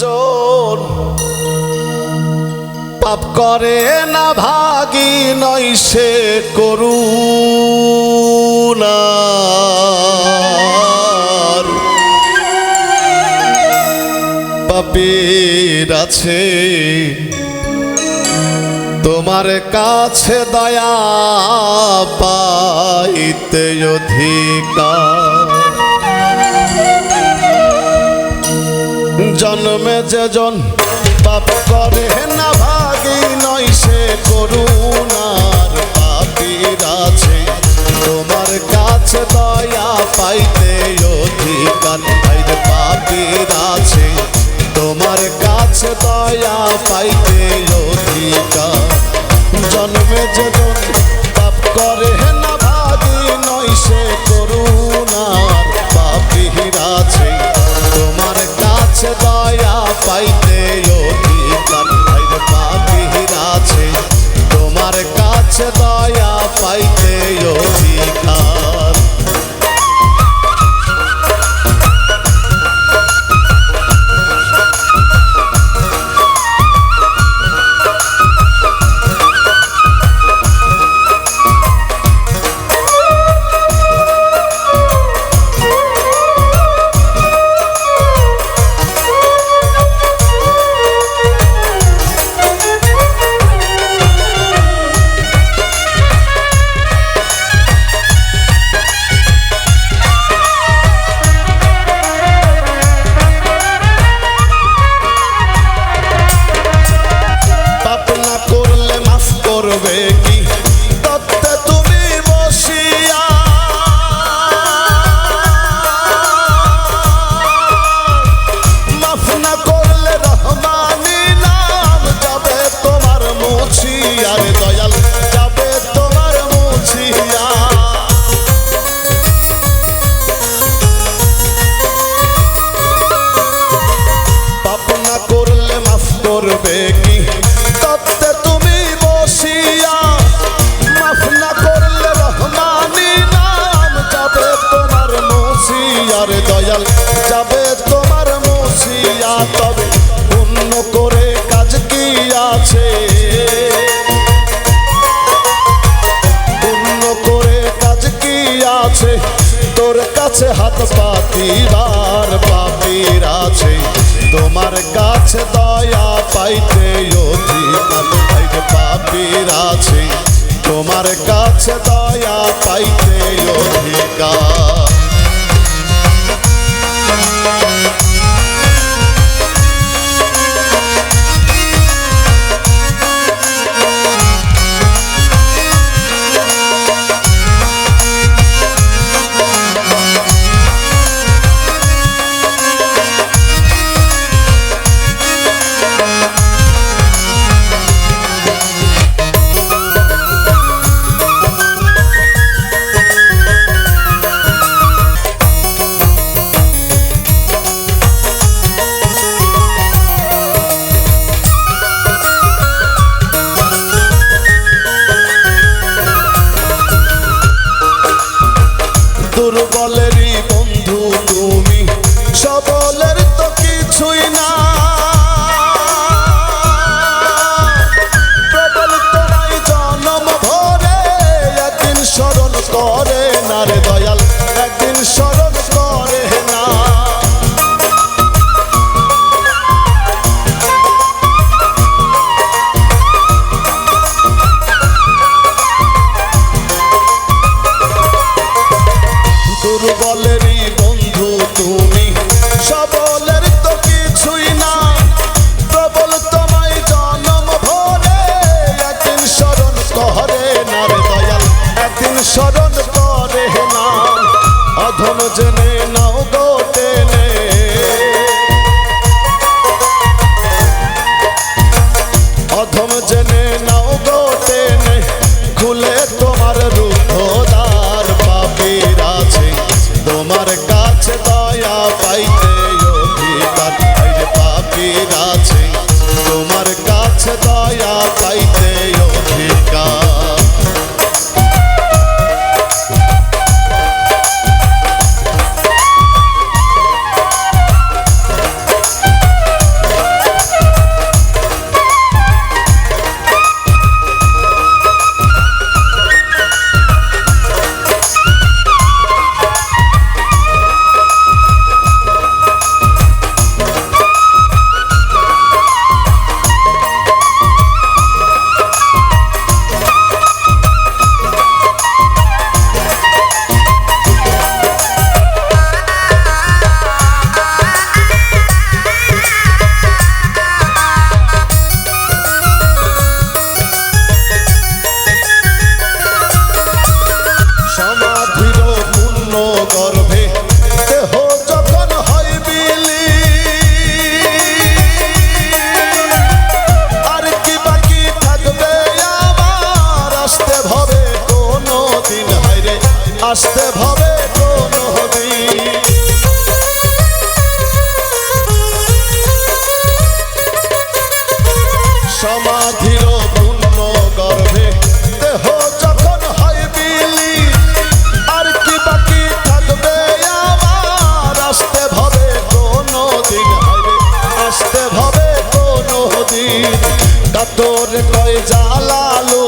জোর পাপ করে না, ভাগি নয় সে করুণা। পাপের আছে, তোমার কাছে দয়া পাইতে অধিকার। জন্মে যেজন পাপ করে না, ভাগি নয় সে করুণার পাপির আছে। তোমার কাছে দয়া পাইতে অধিকার পাপির আছে। তোমার কাছে দয়া পাইতে কাছে পাপিরার পাপির আছে। তোমার কাছে দয়া পাইতে অধিকার পাপির আছে। তোমার কাছে দয়া পাইতে অধিকার। তুমি। সবলের তো কিছুই না। প্রবল তোমায় জনম ভরে। একদিন স্মরণ করে না রে দয়াল। একদিন স্মরণ করে না। অধম জেনে নাও কাছে আসতে হবে কোন হবি সমাধির পূর্ণ গর্ভে দেহ যখন হয় বিলি, আর কি বাকি থাকবে আমার? আসতে হবে কোন দিন আসতে হবে কয় জ্বালালো